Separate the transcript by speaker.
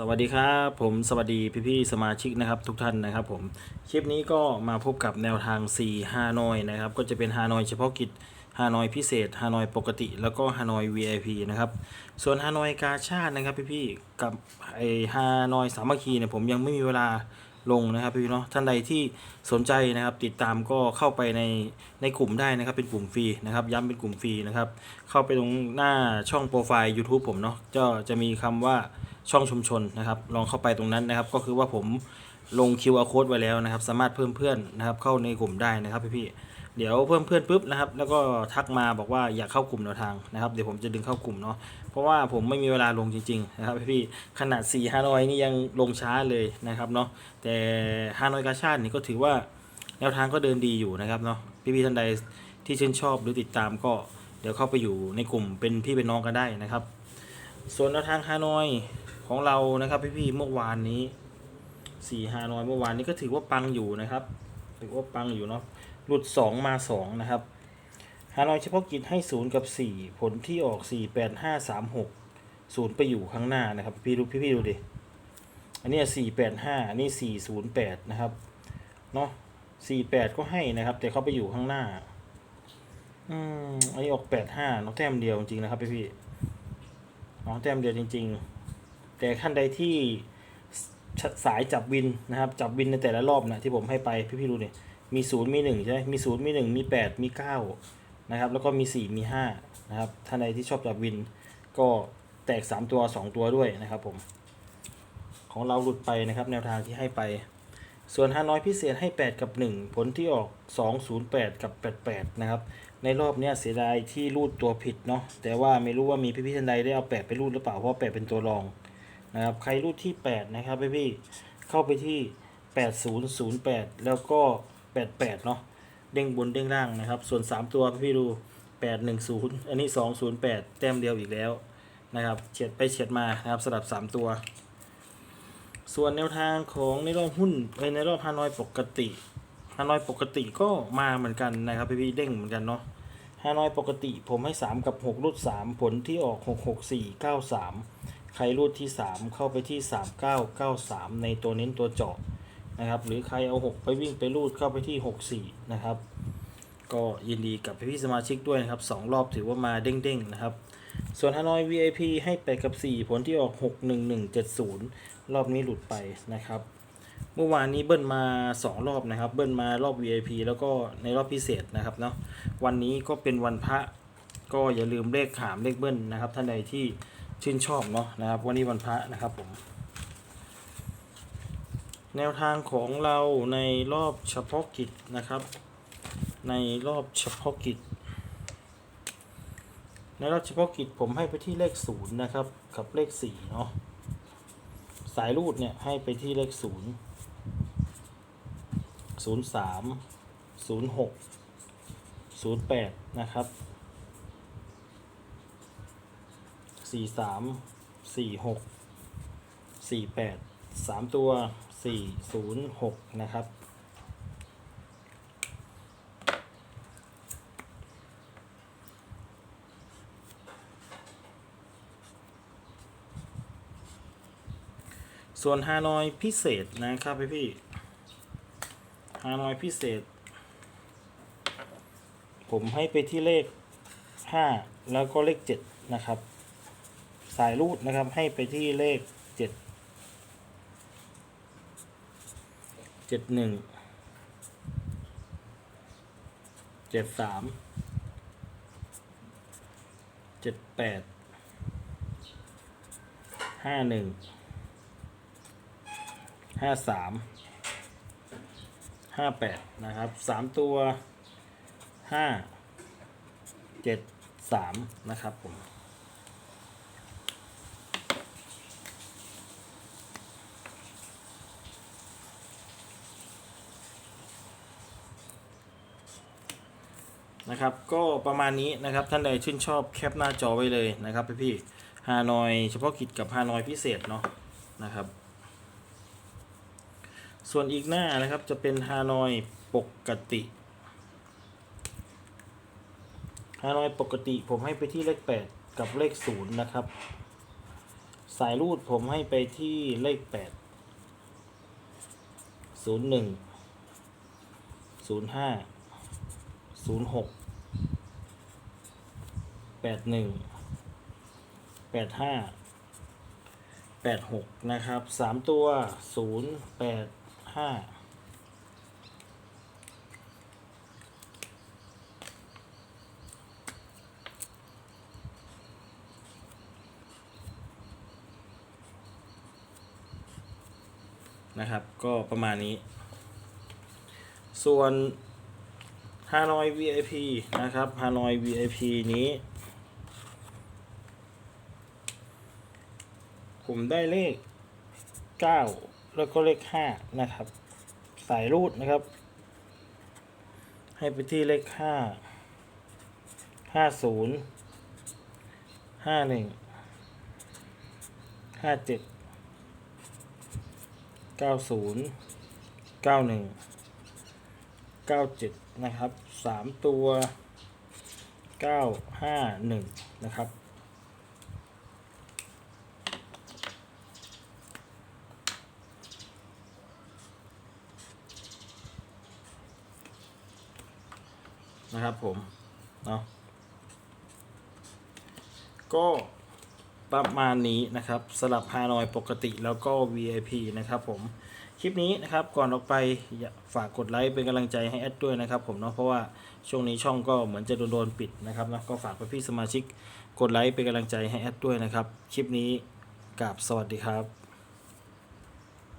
Speaker 1: สวัสดีครับผมสวัสดีพี่ๆสมาชิกนะครับทุกท่านนะครับผมคลิปนี้ก็มาพบกับแนวทาง4ฮานอยนะครับก็จะเป็นฮานอยเฉพาะกิจฮานอยพิเศษฮานอยปกติ แล้วก็ฮานอย VIP นะครับส่วนฮานอยกาชาตินะครับพี่ๆกับไอฮานอยสามัคคีเนี่ยผมยังไม่มีเวลาลงนะครับพี่เนาะท่านใดที่สนใจนะครับติดตามก็เข้าไปในในกลุ่มได้นะครับเป็นกลุ่มฟรีนะครับย้ำเป็นกลุ่มฟรีนะครับเข้าไปตรงหน้าช่องโปรไฟล์ YouTube ผมเนาะก็จะมีคำว่า ช่องชุมชนนะครับ ลองเข้าไปตรงนั้นนะครับ ก็คือว่าผมลง QR code ไว้แล้วนะครับ สามารถเพิ่มเพื่อนนะครับเข้าในกลุ่มได้นะครับพี่ๆเดี๋ยวเพิ่มเพื่อนปุ๊บนะครับ แล้วก็ทักมาบอกว่าอยากเข้ากลุ่มแนวทางนะครับ เดี๋ยวผมจะดึงเข้ากลุ่มเนาะเพราะว่าผมไม่มีเวลาลงจริงๆนะครับพี่ๆขนาด4ี่ห้าร้อยนี่ยังลงช้าเลยนะครับเนาะแต่ฮานอยกาชาตินี่ก็ถือว่าแนวทางก็เดินดีอยู่นะครับเนาะพี่ๆท่านใดที่ชื่นชอบหรือติดตามก็เดี๋ยวเข้าไปอยู่ในกลุ่มเป็นพี่เป็นน้องกันได้นะครับ ส่วนแนวทางฮานอยของเรานะครับพี่ๆเมื่อวานนี้สี่ฮานอยเมื่อวานนี้ก็ถือว่าปังอยู่นะครับ ถือว่าปังอยู่เนาะหลุดสองมาสองนะครับฮานอยเฉพาะกิจให้ศูนย์กับสี่ผลที่ออกสี่แปดห้าสามหกศูนย์ไปอยู่ข้างหน้านะครับ พี่ดูพี่ๆดูดิ อันนี้สี่แปดห้าอันนี้สี่ศูนย์แปดนะครับ เนาะสี่แปดก็ให้นะครับ แต่เขาไปอยู่ข้างหน้า อืม อันนี้ออกแปดห้าน้องแต้มเดียวจริงๆนะครับพี่ๆ น้องแต้มเดียวจริง ๆ แต่ขั้นใดที่สายจับวินนะครับ จับวินในแต่ละรอบนะที่ผมให้ไปพี่ๆดูเนี่ยมีศูนย์มีหนึ่งใช่ไหมมีศูนย์มีหนึ่งมีแปดมีเก้านะครับ แล้วก็มีสี่มีห้านะครับท่านใดที่ชอบจับวิน ก็แตกสามตัวสองตัวด้วยนะครับผม ของเราหลุดไปนะครับแนวทางที่ให้ไป ส่วนฮานอยพิเศษให้ 8 กับ 1 ผลที่ออก 208 กับ 88 นะครับ ในรอบเนี้ยเสียดายที่รูดตัวผิดเนาะแต่ว่าไม่รู้ว่ามีพี่ๆท่านใดได้เอา8ไปรูดหรือเปล่าเพราะ8เป็นตัวรองนะครับใครรูดที่8นะครับพี่ๆเข้าไปที่8008แล้วก็88เนาะเด้งบนเด้งล่างนะครับ ส่วน3ตัวพี่ๆดู810อันนี้208แต้มเดียวอีกแล้วนะครับเฉียดไปเฉียดมานะครับสลับ3ตัว ส่วนแนวทางของในรอบหุ้นในรอบฮานอยปกติฮานอยปกติก็มาเหมือนกันนะครับพี่ๆเด้งเหมือนกันเนาะ ฮานอยปกติผมให้ 3 กับ 6 รูด 3 ผลที่ออก 6 6 4 9 3 ใครรูดที่ 3 เข้าไปที่ 3 9 9 3 ในตัวเน้นตัวเจาะนะครับ หรือใครเอา 6 ไปวิ่งไปรูดเข้าไปที่ 6 4 นะครับ ก็ยินดีกับพี่สมาชิกด้วยนะครับ 2 รอบถือว่ามาเด้งๆนะครับ ส่วนฮานอย VIP ให้ไปกับ 4 ผลที่ออก 61170 รอบนี้หลุดไปนะครับ เมื่อวานนี้เบิ้ลมา 2 รอบนะครับ เบิ้ลมารอบ VIP แล้วก็ในรอบพิเศษนะครับเนาะวันนี้ก็เป็นวันพระก็อย่าลืมเลขขามเลขเบิ้ลนะครับ ท่านใดที่ชื่นชอบเนาะนะครับ วันนี้วันพระนะครับผม แนวทางของเราในรอบเฉพาะกิจนะครับ ในรอบเฉพาะกิจ ในรอบเฉพาะกิจผมให้ไปที่เลขศูนย์นะครับ กับเลขสี่เนาะสายรูดเนี่ยให้ไปที่เลขศูนย์ ศูนย์สามศูนย์หกศูนย์แปดนะครับสี่สามสี่หกสี่แปดสามตัวสี่ศูนย์หกนะครับส่วนฮานอยพิเศษนะครับพี่พี่ ฮานอยพิเศษ ผมให้ไปที่เลข 5 แล้วก็เลข 7 นะครับ สายรูดนะครับให้ไปที่เลข 7 7 1 7 3 7 8 5 1 ห้าแปดนะครับสามตัวห้าเจ็ดสามนะครับผมนะครับก็ประมาณนี้นะครับท่านใดชื่นชอบแคปหน้าจอไว้เลยนะครับพี่พี่ฮานอยเฉพาะกิจกับฮานอยพิเศษเนาะนะครับ ส่วนอีกหน้านะครับจะเป็นฮานอยปกติฮานอยปกติผมให้ไปที่เลข 8 กับเลข 0 นะครับ สายรูดผมให้ไปที่เลขแปดศูนย์หนึ่งศูนย์ห้าศูนย์หกแปดหนึ่งแปดห้าแปดหกนะครับสามตัวศูนย์แปด ห้านะครับ ก็ประมาณนี้ ส่วนฮานอย VIP นะครับฮานอย VIP นี้ ผมได้เลข 9 แล้วก็เลข5นะครับ สายรูดนะครับ ให้ไปที่เลข5 50 51 57เก้าศูนย์เก้าหนึ่งเก้าเจ็ดนะครับสามตัวเก้าห้าหนึ่งนะครับ นะครับผมเนาะก็ประมาณนี้นะครับสลับฮานอยปกติแล้วก็ VIP นะครับผมคลิปนี้นะครับก่อนออกไปฝากกดไลค์เป็นกำลังใจให้แอดด้วยนะครับผมเนาะเพราะว่าช่วงนี้ช่องก็เหมือนจะโดนๆปิดนะครับนะก็ฝากพี่สมาชิกกดไลค์เป็นกำลังใจให้แอดด้วยนะครับ คลิปนี้กราบสวัสดีครับ